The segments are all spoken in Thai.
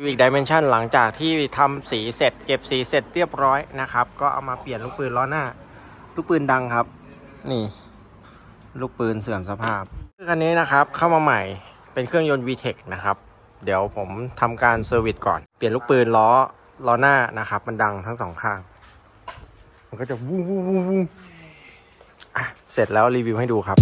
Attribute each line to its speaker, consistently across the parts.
Speaker 1: Civic Dimension หลังจากที่ทำสีเสร็จ เก็บสีเสร็จเรียบร้อยนะครับ ก็เอามาเปลี่ยนลูกปืนล้อหน้า ลูกปืนดังครับ นี่ ลูกปืนเสื่อมสภาพคันนี้นะครับเข้ามาใหม่เป็นเครื่องยนต์ VTEC นะครับ เดี๋ยวผมทำการเซอร์วิสก่อน เปลี่ยนลูกปืนล้อล้อหน้านะครับ มันดังทั้งสองข้าง มันก็จะวู้วู้วู้วู้อะเสร็จแล้วรีวิวให้ดูครับ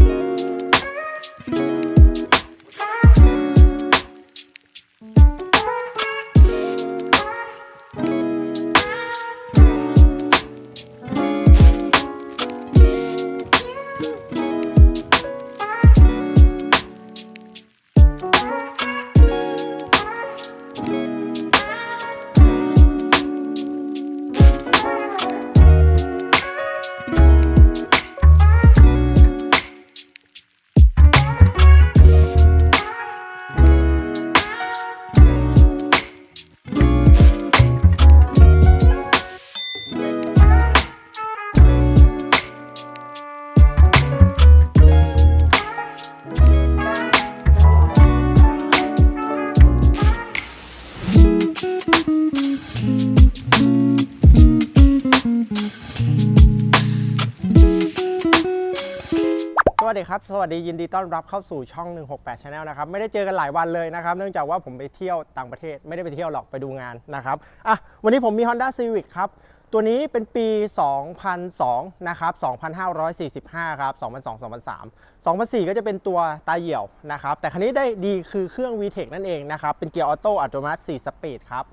Speaker 1: ครับ สวัสดียินดีต้อนรับเข้าสู่ช่อง 168 Channel นะครับ ไม่ได้เจอกันหลายวันเลยนะครับ เนื่องจากว่าผมไปเที่ยวต่างประเทศ ไม่ได้ไปเที่ยวหรอกไปดูงานนะครับ อะ วันนี้ผมมี Honda Civic ครับ ตัวนี้เป็นปี 2002 นะครับ 2545 ครับ 2002 2003 2004 ก็จะเป็นตัวตาเหี่ยวนะครับ แต่คันนี้ได้ดีคือเครื่อง VTEC นั่นเองนะครับ เป็นเกียร์ออโต้อัตโนมัติ 4 สปีดครับ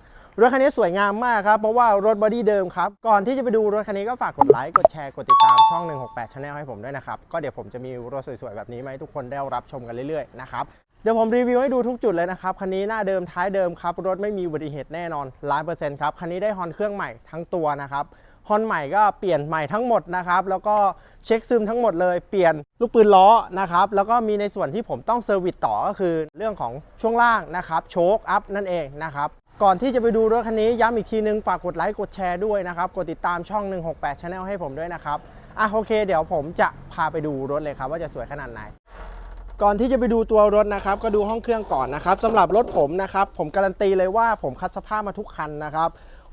Speaker 1: รถคันนี้สวยงามมากครับ เพราะว่ารถบอดี้เดิมครับ ก่อนที่จะไปดูรถคันนี้ก็ฝากกดไลค์ กดแชร์ กดติดตามช่อง 168 Channel ให้ผมด้วยนะครับ ก็เดี๋ยวผมจะมีรถสวยๆ แบบนี้มาให้ทุกคนได้รับชมกันเรื่อยๆ นะครับ เดี๋ยวผมรีวิวให้ดูทุกจุดเลยนะครับ คันนี้หน้าเดิมท้ายเดิมครับ รถไม่มีอุบัติเหตุแน่นอนล้านเปอร์เซ็นต์ครับ คันนี้ได้ฮอนเครื่องใหม่ทั้งตัวนะครับฮอนใหม่ก็เปลี่ยนใหม่ทั้งหมดนะครับ แล้วก็เช็คซึมทั้งหมดเลยเปลี่ยนลูกปืนล้อนะครับ แล้วก็มีในส่วนที่ผมต้องเซอร์วิสต่อก็คือเรื่องของช่วงล่างนะครับ โชคอัพนั่นเองนะครับ ก่อนที่จะไปดูรถคันนี้ย้ำอีกทีนึงฝากกดไลค์กดแชร์ด้วยนะครับ กดติดตามช่อง 168 Channel ให้ผมด้วยนะครับ อะโอเค เดี๋ยวผมจะพาไปดูรถเลยครับ ว่าจะสวยขนาดไหน ก่อนที่จะไปดูตัวรถนะครับ ก็ดูห้องเครื่องก่อนนะครับสำหรับรถผมนะครับ ผมการันตีเลยว่าผมคัดสภาพมาทุกคันนะครับ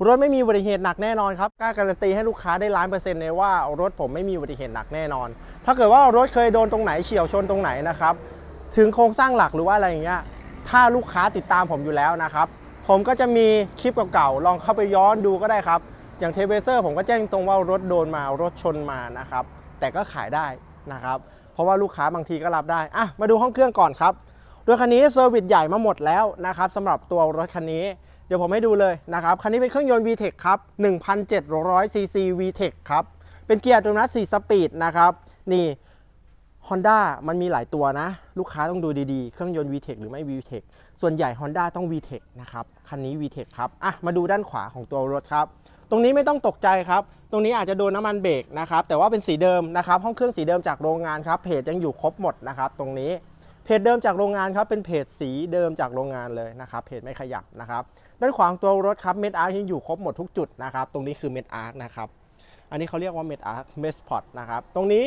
Speaker 1: รถไม่มีอุบัติเหตุหนักแน่นอนครับกล้าการันตีให้ลูกค้าได้ล้านเปอร์เซ็นต์เลยว่ารถผมไม่มีอุบัติเหตุหนักแน่นอน ถ้าเกิดว่ารถเคยโดนตรงไหนเฉียวชนตรงไหนนะครับ ถึงโครงสร้างหลักหรือว่าอะไรอย่างเงี้ย ถ้าลูกค้าติดตามผมอยู่แล้วนะครับ ผมก็จะมีคลิปเก่าๆลองเข้าไปย้อนดูก็ได้ครับ อย่างเทเบเซอร์ผมก็แจ้งตรงว่ารถโดนมารถชนมานะครับ แต่ก็ขายได้นะครับ เพราะว่าลูกค้าบางทีก็รับได้อะมาดูห้องเครื่องก่อนครับรถคันนี้เซอร์วิสใหญ่มาหมดแล้วนะครับสำหรับตัวรถคันนี้เดี๋ยวผมให้ดูเลยนะครับ คันนี้เป็นเครื่องยนต์ VTEC ครับ 1,700 cc VTEC ครับ เป็นเกียร์อัตโนมัติ4สปีดนะครับ นี่ Honda มันมีหลายตัวนะ ลูกค้าต้องดูดีๆ เครื่องยนต์ VTEC หรือไม่ VTEC ส่วนใหญ่ Honda ต้อง VTEC นะครับ คันนี้ VTEC ครับ อะ มาดูด้านขวาของตัวรถครับ ตรงนี้ไม่ต้องตกใจครับ ตรงนี้อาจจะโดนน้ำมันเบรกนะครับ แต่ว่าเป็นสีเดิมนะครับ ห้องเครื่องสีเดิมจากโรงงานครับ เพจยังอยู่ครบหมดนะครับ ตรงนี้ เพจเดิมจากโรงงานครับ เป็นเพจสีเดิมจากโรงงานเลยนะครับ เพจไม่ขยับนะครับ ด้านขวาของตัวรถครับ เม็ดอาร์ยังอยู่ครบหมดทุกจุดนะครับ ตรงนี้คือเม็ดอาร์นะครับ อันนี้เขาเรียกว่าเมดอาร์คเมสพอตนะครับ ตรงนี้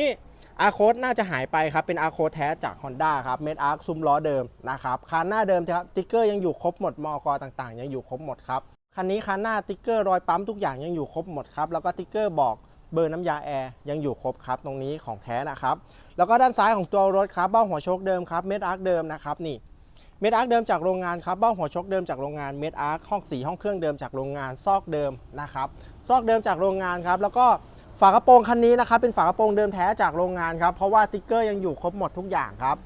Speaker 1: อาร์โคดน่าจะหายไปครับ เป็นอาร์โคดแท้จาก Honda ครับเมดอาร์คซุ้มล้อเดิมนะครับคานหน้าเดิมครับติ๊กเกอร์ยังอยู่ครบหมดมอกต่างๆ ยังอยู่ครบหมดครับคันนี้คันหน้าติ๊กเกอร์รอยปั๊มทุกอย่างยังอยู่ครบหมดครับแล้วก็ติ๊กเกอร์บอกเบอร์น้ำยาแอร์ยังอยู่ครบครับตรงนี้ของแท้นะครับ แล้วก็ด้านซ้ายของตัวรถครับเบ้าหัวโชคเดิมครับเมดอาร์คเดิมนะครับนี่เมดอาร์คเดิมจากโรงงานครับเบ้าหัวชกเดิมจากโรงงานเมดอาร์คห้องสีห้องเครื่องเดิมจากโรงงานซอกเดิมนะครับ ซอกเดิมจากโรงงานครับ แล้วก็ฝากระโปรงคันนี้นะครับเป็นฝากระโปรงเดิมแท้จากโรงงานครับ เพราะว่าติ๊กเกอร์ยังอยู่ครบหมดทุกอย่างครับ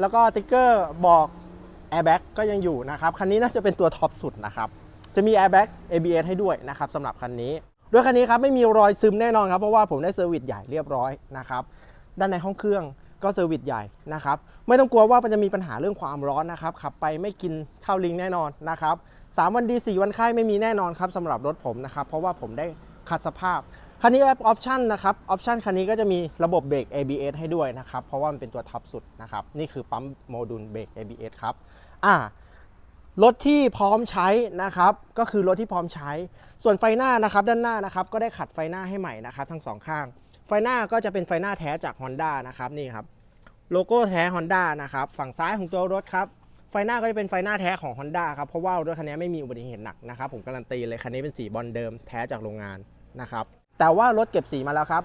Speaker 1: แล้วก็ติ๊กเกอร์บอกแอร์แบ็กก็ยังอยู่นะครับ คันนี้น่าจะเป็นตัวท็อปสุดนะครับ จะมีแอร์แบ็ก ABS ให้ด้วยนะครับสำหรับคันนี้ด้วยคันนี้ครับไม่มีรอยซึมแน่นอนครับ เพราะว่าผมได้เซอร์วิสใหญ่เรียบร้อยนะครับ ด้านในห้องเครื่องก็เซอร์วิสใหญ่นะครับ ไม่ต้องกลัวว่ามันจะมีปัญหาเรื่องความร้อนนะครับ ขับไปไม่กินข้าวลิงแน่นอนนะครับ สามวันดี 4 วันไข้ไม่มีแน่นอนครับสำหรับรถผมนะครับ เพราะว่าผมได้คัดสภาพ คันนี้แอปออปชั่นนะครับออปชั่นคันนี้ก็จะมีระบบเบรก ABS ให้ด้วยนะครับ เพราะว่ามันเป็นตัวท็อปสุดนะครับ นี่คือปั๊มโมดูลเบรก ABS ครับอ่ารถที่พร้อมใช้นะครับ ก็คือรถที่พร้อมใช้ ส่วนไฟหน้านะครับด้านหน้านะครับก็ได้ขัดไฟหน้าให้ใหม่นะครับทั้งสองข้าง ไฟหน้าก็จะเป็นไฟหน้าแท้จาก Honda นะครับนี่ครับโลโก้แท้ Honda นะครับฝั่งซ้ายของตัวรถครับ ไฟหน้าก็จะเป็นไฟหน้าแท้ของ Honda ครับเพราะว่ารถคันนี้ไม่มีอุบัติเหตุหนักนะครับผมการันตีเลยคันนี้เป็นสีบอลเดิมแท้จากโรงงานนะครับแต่ว่ารถเก็บสีมาแล้วครับ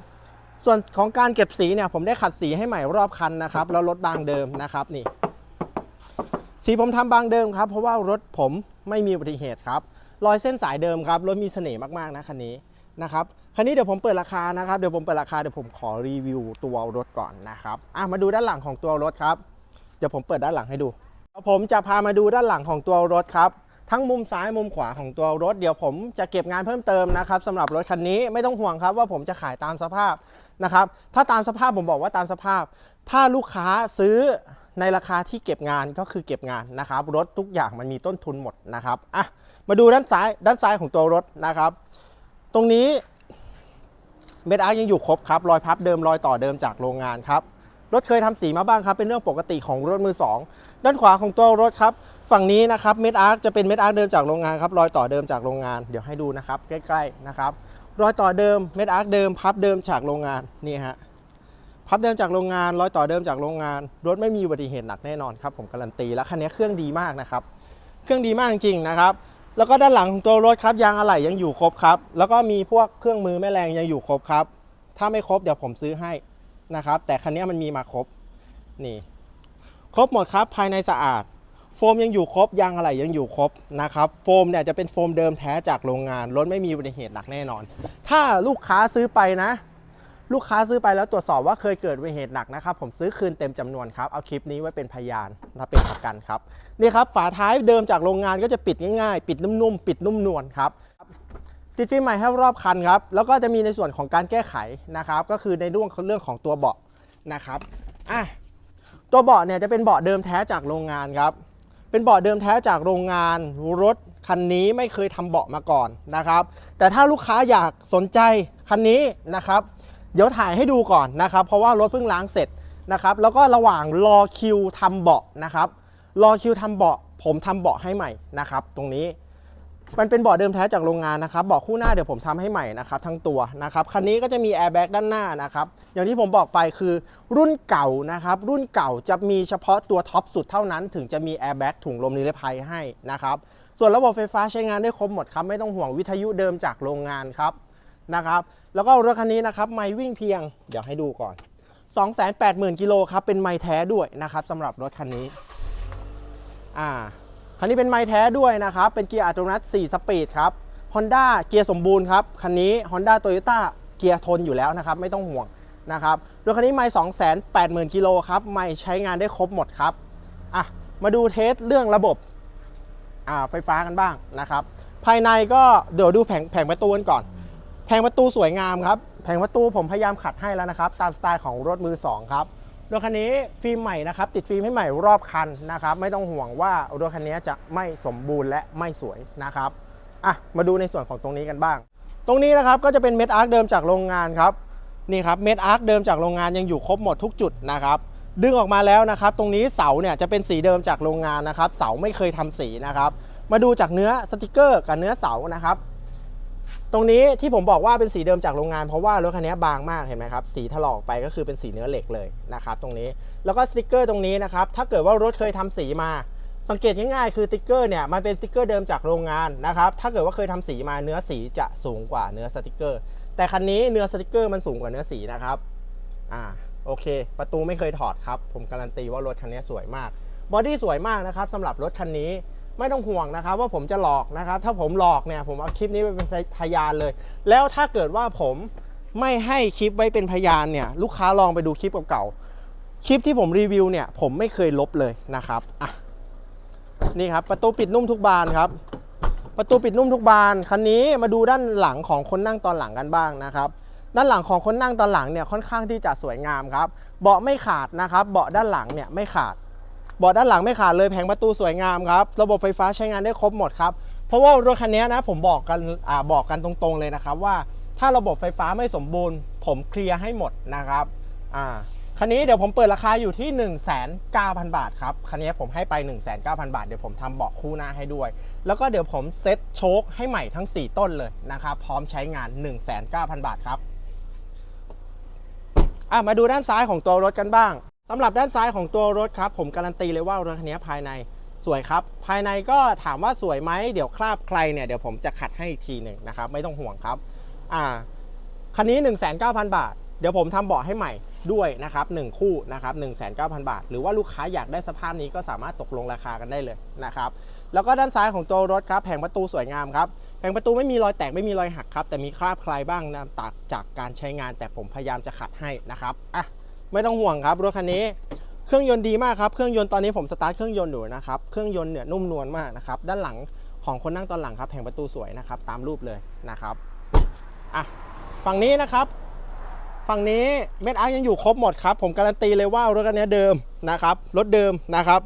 Speaker 1: ส่วนของการเก็บสีเนี่ยผมได้ขัดสีให้ใหม่รอบคันนะครับแล้วรถบางเดิมนะครับนี่ สีผมทำบางเดิมครับเพราะว่ารถผมไม่มีอุบัติเหตุครับรอยเส้นสายเดิมครับรถมีเสน่ห์มากๆนะคันนี้นะครับคันนี้เดี๋ยวผมเปิดราคานะครับเดี๋ยวผมเปิดราคาเดี๋ยวผมขอรีวิวตัวรถก่อนนะครับอะมาดูด้านหลังของตัวรถครับเดี๋ยวผมเปิดด้านหลังให้ดู ผมจะพามาดูด้านหลังของตัวรถครับ ทั้งมุมซ้ายมุมขวาของตัวรถ เดี๋ยวผมจะเก็บงานเพิ่มเติมนะครับสำหรับรถคันนี้ไม่ต้องห่วงครับว่าผมจะขายตามสภาพนะครับ ถ้าตามสภาพผมบอกว่าตามสภาพ ถ้าลูกค้าซื้อในราคาที่เก็บงานก็คือเก็บงานนะครับ รถทุกอย่างมันมีต้นทุนหมดนะครับอะมาดูด้านซ้ายด้านซ้ายของตัวรถนะครับ ตรงนี้เม็ดอาร์ยังอยู่ครบครับรอยพับเดิมรอยต่อเดิมจากโรงงานครับ รถเคยทำสีมาบ้างครับ เป็นเรื่องปกติของรถมือสองด้านขวาของตัวรถครับ ฝั่งนี้นะครับเม็ดอาร์จะเป็นเม็ดอาร์เดิมจากโรงงานครับ รอยต่อเดิมจากโรงงาน เดี๋ยวให้ดูนะครับ ใกล้ๆนะครับ รอยต่อเดิมเม็ดอาร์เดิม พับเดิมจากโรงงานนี่ฮะ พับเดิมจากโรงงาน รอยต่อเดิมจากโรงงาน รถไม่มีอุบัติเหตุหนักแน่นอนครับ ผมการันตี แล้วคันนี้เครื่องดีมากนะครับ เครื่องดีมากจริงๆนะครับแล้วก็ด้านหลังของตัวรถครับยางอะไหล่ยังอยู่ครบครับ แล้วก็มีพวกเครื่องมือแม่แรงยังอยู่ครบครับ ถ้าไม่ครบเดี๋ยวผมซื้อให้ นะครับ แต่คันนี้มันมีมาครบนี่ ครบหมดครับภายในสะอาด โฟมยังอยู่ครบยางอะไหล่ยังอยู่ครบนะครับ โฟมเนี่ยจะเป็นโฟมเดิมแท้จากโรงงานรถไม่มีอุบัติเหตุหนักแน่นอน ถ้าลูกค้าซื้อไปนะ ลูกค้าซื้อไปแล้วตรวจสอบว่าเคยเกิดอุบัติเหตุหนักนะครับ ผมซื้อคืนเต็มจำนวนครับเอาคลิปนี้ไว้เป็นพยานและเป็นประกันครับนี่ครับฝาท้ายเดิมจากโรงงานก็จะปิดง่ายๆ ปิดนุ่มๆปิดนุ่มนวลครับ ติดฟิล์มใหม่ให้รอบคันครับ แล้วก็จะมีในส่วนของการแก้ไขนะครับ ก็คือในเรื่องเรื่องของตัวเบาะนะครับอะตัวเบาะเนี่ยจะเป็นเบาะเดิมแท้จากโรงงานครับ เป็นเบาะเดิมแท้จากโรงงานรถคันนี้ไม่เคยทำเบาะมาก่อนนะครับ แต่ถ้าลูกค้าอยากสนใจคันนี้นะครับ เดี๋ยวถ่ายให้ดูก่อนนะครับ เพราะว่ารถเพิ่งล้างเสร็จนะครับ แล้วก็ระหว่างรอคิวทำเบาะนะครับ รอคิวทำเบาะผมทำเบาะให้ใหม่นะครับ ตรงนี้ มันเป็นเบาะเดิมแท้จากโรงงานนะครับเบาะคู่หน้าเดี๋ยวผมทำให้ใหม่นะครับทั้งตัวนะครับคันนี้ก็จะมีแอร์แบ็กด้านหน้านะครับอย่างที่ผมบอกไปคือรุ่นเก่านะครับรุ่นเก่าจะมีเฉพาะตัวท็อปสุดเท่านั้นถึงจะมีแอร์แบ็กถุงลมนิรภัยให้นะครับส่วนระบบไฟฟ้าใช้งานได้ครบหมดครับไม่ต้องห่วงวิทยุเดิมจากโรงงานครับนะครับแล้วก็รถคันนี้นะครับไม่วิ่งเพียงเดี๋ยวให้ดูก่อน 280,000กิโลครับเป็นไม้แท้ด้วยนะครับสำหรับรถคันนี้อ่า คันนี้เป็นไม้แท้ด้วยนะครับ เป็นเกียร์อัตโนมัติ 4 สปีดครับ Honda เกียร์สมบูรณ์ครับ คันนี้ Honda Toyota เกียร์ทนอยู่แล้วนะครับ ไม่ต้องห่วงนะครับรถคันนี้ไม่280,000กิโลครับไม่ใช้งานได้ครบหมดครับอะมาดูเทสเรื่องระบบอ่าไฟฟ้ากันบ้างนะครับ ภายในก็เดี๋ยวดูแผงแผงประตูกันก่อน แผงประตูสวยงามครับ แผงประตูผมพยายามขัดให้แล้วนะครับ ตามสไตล์ของรถมือ2ครับ รถคันนี้ฟิล์มใหม่นะครับติดฟิล์มให้ใหม่รอบคันนะครับไม่ต้องห่วงว่ารถคันนี้จะไม่สมบูรณ์และไม่สวยนะครับอะมาดูในส่วนของตรงนี้กันบ้าง ตรงนี้นะครับก็จะเป็นเม็ดอาร์คเดิมจากโรงงานครับนี่ครับเม็ดอาร์คเดิมจากโรงงานยังอยู่ครบหมดทุกจุดนะครับดึงออกมาแล้วนะครับตรงนี้เสาเนี่ยจะเป็นสีเดิมจากโรงงานนะครับเสาไม่เคยทำสีนะครับมาดูจากเนื้อสติกเกอร์กับเนื้อเสานะครับ ตรงนี้ที่ผมบอกว่าเป็นสีเดิมจากโรงงานเพราะว่ารถคันนี้บางมากเห็นไหมครับสีถลอกไปก็คือเป็นสีเนื้อเหล็กเลยนะครับตรงนี้แล้วก็สติกเกอร์ตรงนี้นะครับถ้าเกิดว่ารถเคยทำสีมา สังเกตง่ายๆคือสติกเกอร์เนี่ยมันเป็นสติกเกอร์เดิมจากโรงงานนะครับถ้าเกิดว่าเคยทำสีมาเนื้อสีจะสูงกว่าเนื้อสติกเกอร์ แต่คันนี้เนื้อสติกเกอร์มันสูงกว่าเนื้อสีนะครับอ่าโอเค ประตูไม่เคยถอดครับผมการันตีว่ารถคันนี้สวยมากบอดี้สวยมากนะครับสำหรับรถคันนี้ ไม่ต้องห่วงนะครับว่าผมจะหลอกนะครับ ถ้าผมหลอกเนี่ยผมเอาคลิปนี้ไปเป็นพยานเลย แล้วถ้าเกิดว่าผมไม่ให้คลิปไว้เป็นพยานเนี่ยลูกค้าลองไปดูคลิปเก่าๆคลิปที่ผมรีวิวเนี่ยผมไม่เคยลบเลยนะครับอะนี่ครับประตูปิดนุ่มทุกบานครับ ประตูปิดนุ่มทุกบานคันนี้มาดูด้านหลังของคนนั่งตอนหลังกันบ้างนะครับ ด้านหลังของคนนั่งตอนหลังเนี่ยค่อนข้างที่จะสวยงามครับ เบาะไม่ขาดนะครับ เบาะด้านหลังเนี่ยไม่ขาด บาะด้านหลังไม่ขาดเลยแผงประตูสวยงามครับ ระบบไฟฟ้าใช้งานได้ครบหมดครับ เพราะว่ารถคันนี้นะผมบอกกันอ่าบอกกันตรงๆเลยนะครับว่าถ้าระบบไฟฟ้าไม่สมบูรณ์ ผมเคลียร์ให้หมดนะครับอ่าคันนี้เดี๋ยวผมเปิดราคาอยู่ที่ 1 9 0 0 0 บาทครับ คันนี้ผมให้ไป 1 9 0 0 0 บาท เดี๋ยวผมทำเบาะคู่หน้าให้ด้วย แล้วก็เดี๋ยวผมเซ็ตโชคให้ใหม่ทั้ง 4 ต้นเลยนะครับ พร้อมใช้งาน 1 9 0 0 0 บาทครับ มาดูด้านซ้ายของตัวรถกันบ้าง สำหรับด้านซ้ายของตัวรถครับ ผมการันตีเลยว่ารถคันนี้ภายในสวยครับ ภายในก็ถามว่าสวยไหมเดี๋ยวคราบใครเนี่ยเดี๋ยวผมจะขัดให้อีกทีหนึ่งนะครับ ไม่ต้องห่วงครับอ่าคันนี้ 19,000 บาท เดี๋ยวผมทำเบาะให้ใหม่ด้วยนะครับ1คู่นะครับ19,000 บาท หรือว่าลูกค้าอยากได้สภาพนี้ก็สามารถตกลงราคากันได้เลยนะครับแล้วก็ด้านซ้ายของตัวรถครับแผงประตูสวยงามครับแผงประตูไม่มีรอยแตกไม่มีรอยหักครับแต่มีคราบคลายบ้างนะตากจากการใช้งานแต่ผมพยายามจะขัดให้นะครับอะ ไม่ต้องห่วงครับรถคันนี้เครื่องยนต์ดีมากครับเครื่องยนต์ตอนนี้ผมสตาร์ทเครื่องยนต์อยู่นะครับเครื่องยนต์เนี่ยนุ่มนวลมากนะครับด้านหลังของคนนั่งตอนหลังครับแผงประตูสวยนะครับตามรูปเลยนะครับอะฝั่งนี้นะครับ ฝั่งนี้เม็ดอาร์ยังอยู่ครบหมดครับ ผมการันตีเลยว่ารถคันนี้เดิมนะครับรถเดิมนะครับ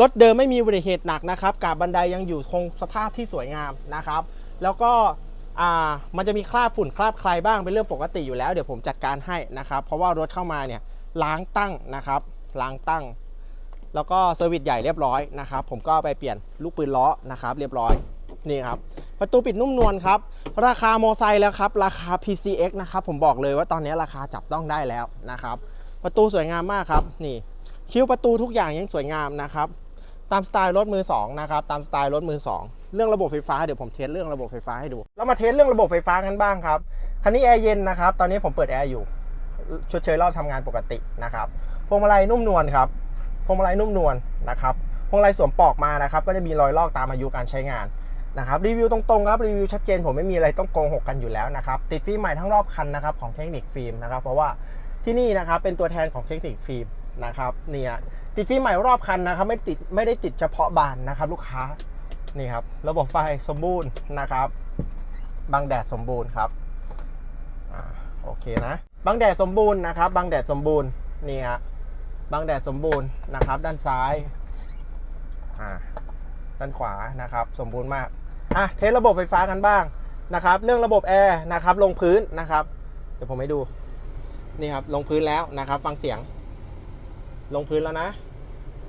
Speaker 1: รถเดิมไม่มีอุบัติเหตุหนักนะครับกาบบันไดยังอยู่คงสภาพที่สวยงามนะครับ แล้วก็อ่ามันจะมีคราบฝุ่นคราบใครบ้างเป็นเรื่องปกติอยู่แล้วเดี๋ยวผมจัดการให้นะครับ เพราะว่ารถเข้ามาเนี่ย ล้างตั้งนะครับ ล้างตั้ง แล้วก็เซอร์วิสใหญ่เรียบร้อยนะครับ ผมก็ไปเปลี่ยนลูกปืนล้อนะครับ เรียบร้อยนี่ครับประตูปิดนุ่มนวลครับ ราคาโมไซแล้วครับ ราคา PCX นะครับ ผมบอกเลยว่าตอนนี้ราคาจับต้องได้แล้วนะครับ ประตูสวยงามมากครับ นี่ คิ้วประตูทุกอย่างยังสวยงามนะครับ ตามสไตล์รถมือ2นะครับ ตามสไตล์รถมือ 2 เรื่องระบบไฟฟ้าเดี๋ยวผมเทสเรื่องระบบไฟฟ้าให้ดูแล้วมาเทสเรื่องระบบไฟฟ้ากันบ้างครับ คันนี้แอร์เย็นนะครับ ตอนนี้ผมเปิดแอร์อยู่ ชดเชยรอบทำงานปกตินะครับพวงมาลัยนุ่มนวลครับพวงมาลัยนุ่มนวลนะครับพวงมาลัยสวมปลอกมานะครับ ก็จะมีรอยลอกตามอายุการใช้งานนะครับรีวิวตรงๆครับรีวิวชัดเจนผมไม่มีอะไรต้องโกงหกกันอยู่แล้วนะครับติดฟิล์มใหม่ทั้งรอบคันนะครับของเทคนิคฟิล์มนะครับเพราะว่าที่นี่นะครับเป็นตัวแทนของเทคนิคฟิล์มนะครับเนี่ยติดฟิล์มใหม่รอบคันนะครับไม่ติดไม่ได้ติดเฉพาะบานนะครับลูกค้านี่ครับระบบไฟสมบูรณ์นะครับบังแดดสมบูรณ์ครับอโอเคนะ บังแดดสมบูรณ์นะครับ บังแดดสมบูรณ์นี่ฮะบังแดดสมบูรณ์นะครับ ด้านซ้ายอ่าด้านขวานะครับ สมบูรณ์มากอะเทสระบบไฟฟ้ากันบ้างนะครับ เรื่องระบบแอร์นะครับ ลงพื้นนะครับ เดี๋ยวผมให้ดูนี่ครับลงพื้นแล้วนะครับ ฟังเสียง ลงพื้นแล้วนะ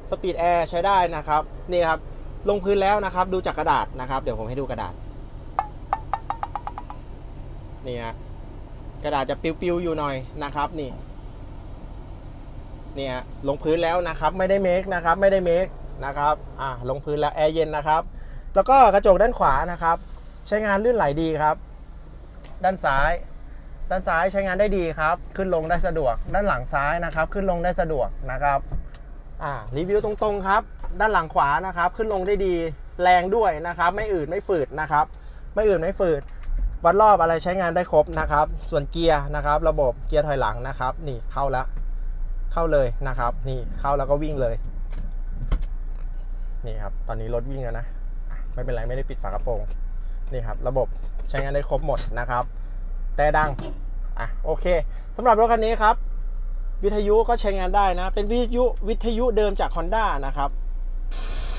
Speaker 1: สปีดแอร์ใช้ได้นะครับนี่ครับลงพื้นแล้วนะครับ ดูจากกระดาษนะครับ เดี๋ยวผมให้ดูกระดาษนี่ฮะ กระดาษจะปิ้วๆอยู่หน่อยนะครับนี่เนี่ยลงพื้นแล้วนะครับไม่ได้เมคนะครับไม่ได้เมคนะครับอ่าลงพื้นแล้วแอร์เย็นนะครับ แล้วก็กระจกด้านขวานะครับ ใช้งานลื่นไหลดีครับ ด้านซ้าย ด้านซ้ายใช้งานได้ดีครับ ขึ้นลงได้สะดวก ด้านหลังซ้ายนะครับ ขึ้นลงได้สะดวกนะครับอ่ารีวิวตรงๆครับ ด้านหลังขวานะครับ ขึ้นลงได้ดีแรงด้วยนะครับ ไม่อืดไม่ฝืดนะครับ ไม่อืดไม่ฝืด วัดรอบอะไรใช้งานได้ครบนะครับ ส่วนเกียร์นะครับ ระบบเกียร์ถอยหลังนะครับ นี่เข้าแล้วเข้าเลยนะครับ นี่เข้าแล้วก็วิ่งเลย นี่ครับ ตอนนี้รถวิ่งแล้วนะ ไม่เป็นไรไม่ได้ปิดฝากระโปรง นี่ครับ ระบบใช้งานได้ครบหมดนะครับ แต่ดัง อะโอเคสำหรับรถคันนี้ครับ วิทยุก็ใช้งานได้นะ เป็นวิทยุวิทยุเดิมจาก Honda นะครับ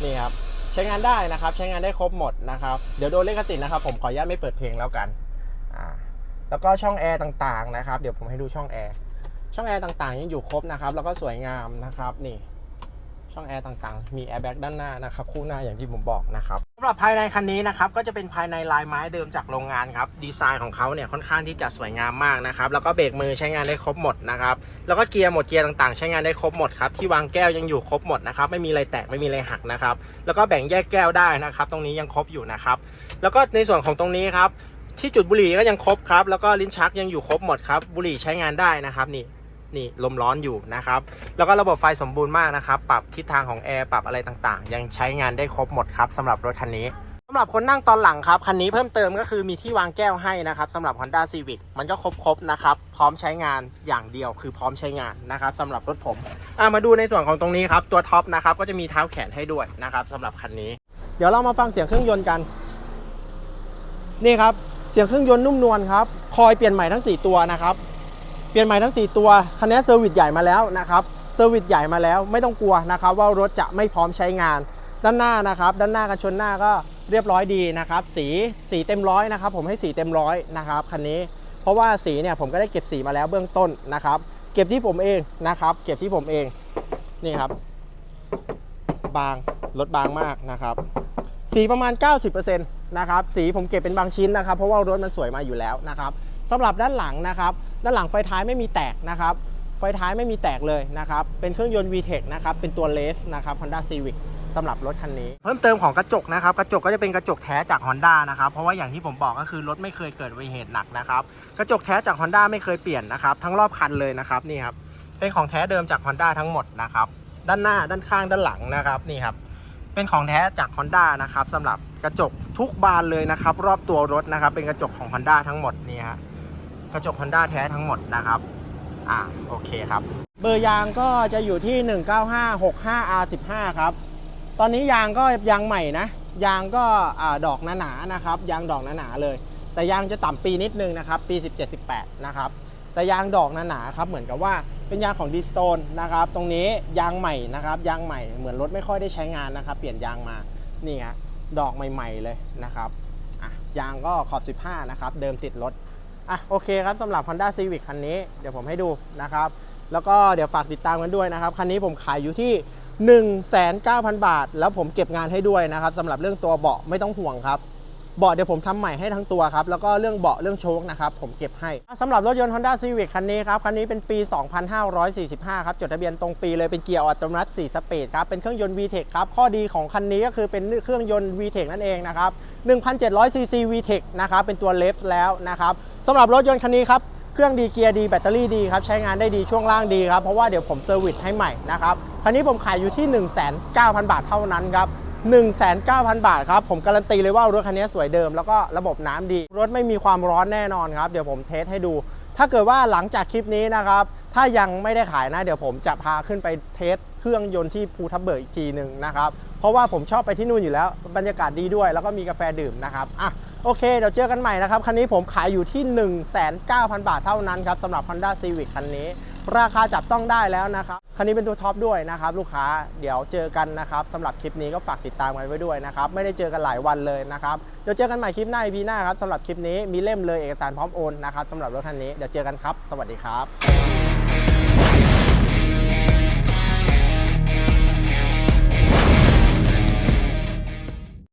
Speaker 1: นี่ครับ ช้งานได้นะครับ ใช้งานได้ครบหมดนะครับ เดี๋ยวโดนเลขสิทธิ์นะครับ ผมขออนุญาตไม่เปิดเพลงแล้วกันอ่าแล้วก็ช่องแอร์ต่างๆนะครับ เดี๋ยวผมให้ดูช่องแอร์ช่องแอร์ต่างๆยังอยู่ครบนะครับ แล้วก็สวยงามนะครับนี่ ช่องแอร์ต่างๆ มีแอร์แบ็กด้านหน้านะครับ คู่หน้าอย่างที่ผมบอกนะครับสำหรับภายในคันนี้นะครับก็จะเป็นภายในลายไม้เดิมจากโรงงานครับดีไซน์ของเขาเนี่ยค่อนข้างที่จะสวยงามมากนะครับแล้วก็เบรกมือใช้งานได้ครบหมดนะครับแล้วก็เกียร์หมดเกียร์ต่างๆ ใช้งานได้ครบหมดครับที่วางแก้วยังอยู่ครบหมดนะครับไม่มีอะไรแตกไม่มีอะไรหักนะครับแล้วก็แบ่งแยกแก้วได้นะครับ ตรงนี้ยังครบอยู่นะครับแล้วก็ในส่วนของตรงนี้ครับที่จุดบุหรี่ก็ยังครบครับแล้วก็ลิ้นชักยังอยู่ครบหมดครับบุหรี่ใช้งานได้นะครับนี่ นี่ลมร้อนอยู่นะครับ แล้วก็ระบบไฟสมบูรณ์มากนะครับ ปรับทิศทางของแอร์ปรับอะไรต่างๆ ยังใช้งานได้ครบหมดครับสำหรับรถคันนี้สำหรับคนนั่งตอนหลังครับคันนี้เพิ่มเติมก็คือมีที่วางแก้วให้นะครับสำหรับ Honda Civic มันก็ครบๆนะครับ พร้อมใช้งานอย่างเดียวคือพร้อมใช้งานนะครับสำหรับรถผมมาดูในส่วนของตรงนี้ครับตัวท็อปนะครับก็จะมีเท้าแขนให้ด้วยนะครับสำหรับคันนี้ เดี๋ยวเรามาฟังเสียงเครื่องยนต์กัน นี่ครับเสียงเครื่องยนต์นุ่มนวลครับคอยเปลี่ยนใหม่ทั้ง 4 ตัวนะครับ เปลี่ยนใหม่ทั้ง 4 ตัวคันนี้เซอร์วิสใหญ่มาแล้วนะครับเซอร์วิสใหญ่มาแล้วไม่ต้องกลัวนะครับว่ารถจะไม่พร้อมใช้งาน ด้านหน้านะครับ ด้านหน้ากันชนหน้าก็เรียบร้อยดีนะครับ สีสีเต็มร้อยนะครับ ผมให้สีเต็มร้อยนะครับคันนี้ เพราะว่าสีเนี่ยผมก็ได้เก็บสีมาแล้วเบื้องต้นนะครับ เก็บที่ผมเองนะครับ เก็บที่ผมเองนี่ครับ บางรถบางมากนะครับ สีประมาณ 90%นะครับสีผมเก็บเป็นบางชิ้นนะครับ เพราะว่ารถมันสวยมาอยู่แล้วนะครับสำหรับด้านหลังนะครับ ด้านหลังไฟท้ายไม่มีแตกนะครับ ไฟท้ายไม่มีแตกเลยนะครับ เป็นเครื่องยนต์ VTEC นะครับ เป็นตัวเลสนะครับ Honda Civic สสำหรับรถคันนี้ เพิ่มเติมของกระจกนะครับ กระจกก็จะเป็นกระจกแท้จาก Honda นะครับ เพราะว่าอย่างที่ผมบอกก็คือรถไม่เคยเกิดอุบัติเหตุหนักนะครับ กระจกแท้จาก Honda ไม่เคยเปลี่ยนนะครับ ทั้งรอบคันเลยนะครับนี่ครับ เป็นของแท้เดิมจาก Honda ทั้งหมดนะครับ ด้านหน้าด้านข้างด้านหลังนะครับนี่ครับ เป็นของแท้จาก Honda นะครับสำหรับกระจกทุกบานเลยนะครับ รอบตัวรถนะครับ เป็นกระจกของ Honda ทั้งหมดนี่ฮะ กระจก Honda แท้ทั้งหมดนะครับอ่าโอเคครับ เบอร์ยางก็จะอยู่ที่ 19565R15 ครับ ตอนนี้ยางก็ยางใหม่นะ ยางก็อ่าดอกหนาๆนะครับ ยางดอกหนาๆเลย แต่ยางจะต่ำปีนิดนึงนะครับ ปี 17-18 นะครับ แต่ยางดอกหนาๆครับ เหมือนกับว่าเป็นยางของดีสโตนนะครับ ตรงนี้ยางใหม่นะครับ ยางใหม่ เหมือนรถไม่ค่อยได้ใช้งานนะครับ เปลี่ยนยางมา นี่ฮะ ดอกใหม่ๆเลยนะครับ อะ ยางก็ขอบ 15 นะครับ เดิมติดรถ อะโอเคครับสำหรับ Honda Civic คันนี้เดี๋ยวผมให้ดูนะครับ แล้วก็เดี๋ยวฝากติดตามกันด้วยนะครับ คันนี้ผมขายอยู่ที่ 19,000 บาท แล้วผมเก็บงานให้ด้วยนะครับสำหรับเรื่องตัวเบาะไม่ต้องห่วงครับ เบาะเดี๋ยวผมทำใหม่ให้ทั้งตัวครับ แล้วก็เรื่องเบาะเรื่องโชคนะครับ ผมเก็บให้สำหรับรถยนต์ Honda Civic คันนี้ครับ คันนี้เป็นปี 2545 ครับ จดทะเบียนตรงปีเลยเป็นเกียร์อัตโนมัติ4สปีดครับ เป็นเครื่องยนต์ VTEC ครับ ข้อดีของคันนี้ก็คือเป็นเครื่องยนต์ VTEC นั่นเองนะครับ 1,700 cc VTEC นะครับ เป็นตัวเลฟแล้วนะครับสำหรับรถยนต์คันนี้ครับเครื่องดีเกียร์ดีแบตเตอรี่ดีครับ ใช้งานได้ดีช่วงล่างดีครับ เพราะว่าเดี๋ยวผมเซอร์วิสให้ใหม่นะครับ คันนี้ผมขายอยู่ที่ 19,000 บาทเท่านั้นครับ 19,000 บาทครับ ผมการันตีเลยว่ารถคันนี้สวยเดิมแล้วก็ระบบน้ำดี รถไม่มีความร้อนแน่นอนครับ เดี๋ยวผมเทสให้ดู ถ้าเกิดว่าหลังจากคลิปนี้นะครับ ถ้ายังไม่ได้ขายนะ เดี๋ยวผมจะพาขึ้นไปเทสเครื่องยนต์ที่ภูทับเบิกอีกทีหนึ่งนะครับ เพราะว่าผมชอบไปที่นู่นอยู่แล้ว บรรยากาศดีด้วย แล้วก็มีกาแฟดื่มนะครับอะ โอเค เดี๋ยวเจอกันใหม่นะครับ คันนี้ผมขายอยู่ที่ 19,000 บาทเท่านั้นครับสำหรับ Honda Civic คันนี้ ราคาจับต้องได้แล้วนะครับ คันนี้เป็นตัวท็อปด้วยนะครับ ลูกค้าเดี๋ยวเจอกันนะครับสำหรับคลิปนี้ก็ฝากติดตามกันไว้ด้วยนะครับ ไม่ได้เจอกันหลายวันเลยนะครับ เดี๋ยวเจอกันใหม่คลิปหน้า EP หน้าครับสำหรับคลิปนี้มีเล่มเลยเอกสารพร้อมโอนนะครับสำหรับรถคันนี้เดี๋ยวเจอกันครับ สวัสดีครับ